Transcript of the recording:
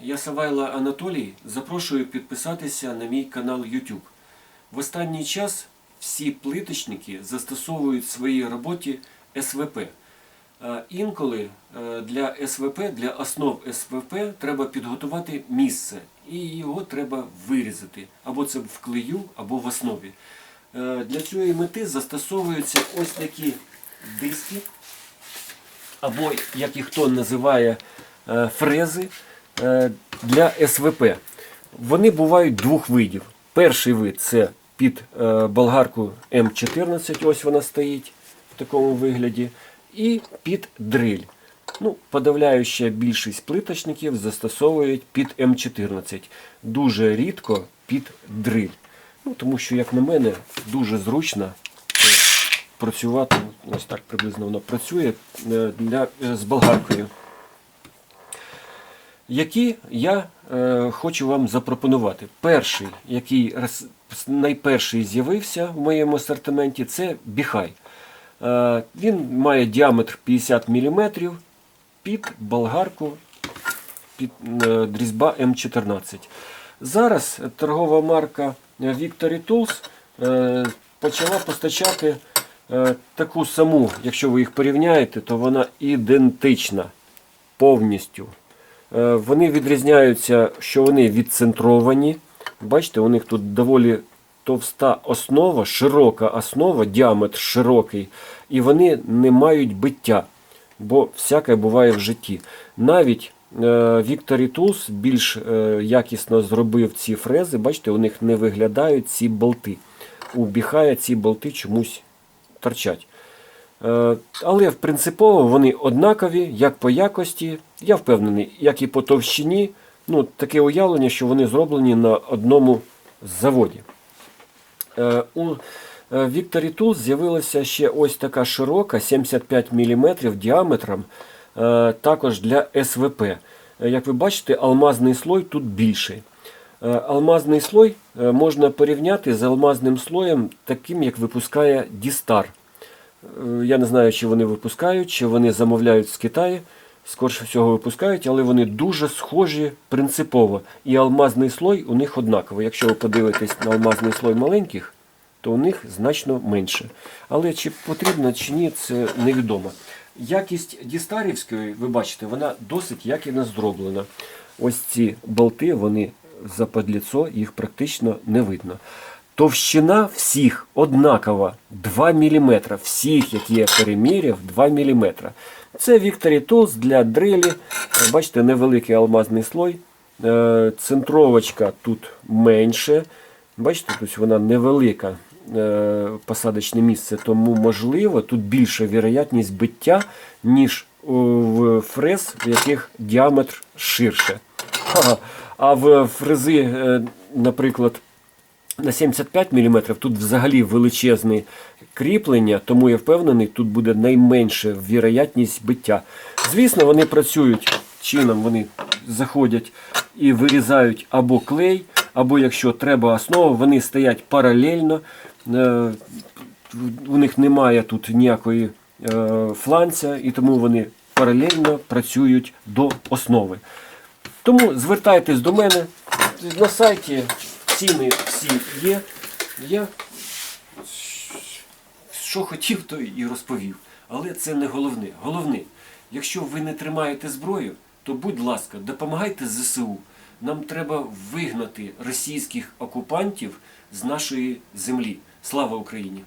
я Савайла Анатолій. Запрошую підписатися на мій канал YouTube. В останній час всі плиточники застосовують в своїй роботі СВП. Е, Інколи е, для СВП, для основ СВП треба підготувати місце і його треба вирізати. Або це в клею, або в основі. Е, Для цієї мети застосовуються ось такі диски або як їх хто називає фрези для СВП. Вони бувають двох видів. Перший вид це під е, болгарку М14, ось вона стоїть в такому вигляді, і під дриль. Ну, подавляюча більшість плиточників застосовують під М14. Дуже рідко під дриль. Ну, тому що, як на мене, дуже зручно е, працювати, ось так приблизно воно працює е, для, е, з болгаркою. Які я е, хочу вам запропонувати. Перший, який найперший з'явився в моєму асортименті, це біхай. Е, він має діаметр 50 мм під болгарку під е, дрізьба М14. Зараз торгова марка Victory Tools е, почала постачати е, таку саму, якщо ви їх порівняєте, то вона ідентична повністю. Е, Вони відрізняються, що вони відцентровані. Бачите, у них тут доволі товста основа, широка основа, діаметр широкий, і вони не мають биття, бо всяке буває в житті. Навіть е, Victory Tools більш е, якісно зробив ці фрези, бачите, у них не виглядають ці болти. У Біхая ці болти чомусь торчать. Е, Але принципово вони однакові, як по якості, я впевнений, як і по товщині. Ну, таке уявлення, що вони зроблені на одному заводі. Е, У е, Victory Tools з'явилася ще ось така широка, 75 мм діаметром, е, також для СВП. Е, Як ви бачите, алмазний слой тут більший. Е, Алмазний слой можна порівняти з алмазним слоєм, таким, як випускає Дістар. Я не знаю, чи вони випускають, чи вони замовляють з Китаю. Скорше всього випускають, але вони дуже схожі принципово. І алмазний слой у них однаковий. Якщо ви подивитесь на алмазний слой маленьких, то у них значно менше. Але чи потрібно, чи ні, це невідомо. Якість дістарівської, ви бачите, вона досить якісно зроблена. Ось ці болти, вони западліцо, їх практично не видно. Товщина всіх однакова 2 мм. Всіх, які я переміряв, 2 мм. Це Victory Tools для дрилі. Бачите, невеликий алмазний слой. Е, Центровочка тут менше. Бачите, тут вона невелика е, посадочне місце, тому можливо тут більша вірогятність биття, ніж в фрез, в яких діаметр ширше. А в фрези, е, наприклад, на 75 мм тут взагалі величезне кріплення, тому я впевнений, тут буде найменша вірогятність биття. Звісно, вони працюють чином, вони заходять і вирізають або клей, або якщо треба основу, вони стоять паралельно. Е, У них немає тут ніякої е, фланця, і тому вони паралельно працюють до основи. Тому звертайтесь до мене на сайті. Ціни всі є. Я що хотів, то і розповів. Але це не головне. Головне, якщо ви не тримаєте зброю, то будь ласка, допомагайте ЗСУ. Нам треба вигнати російських окупантів з нашої землі. Слава Україні!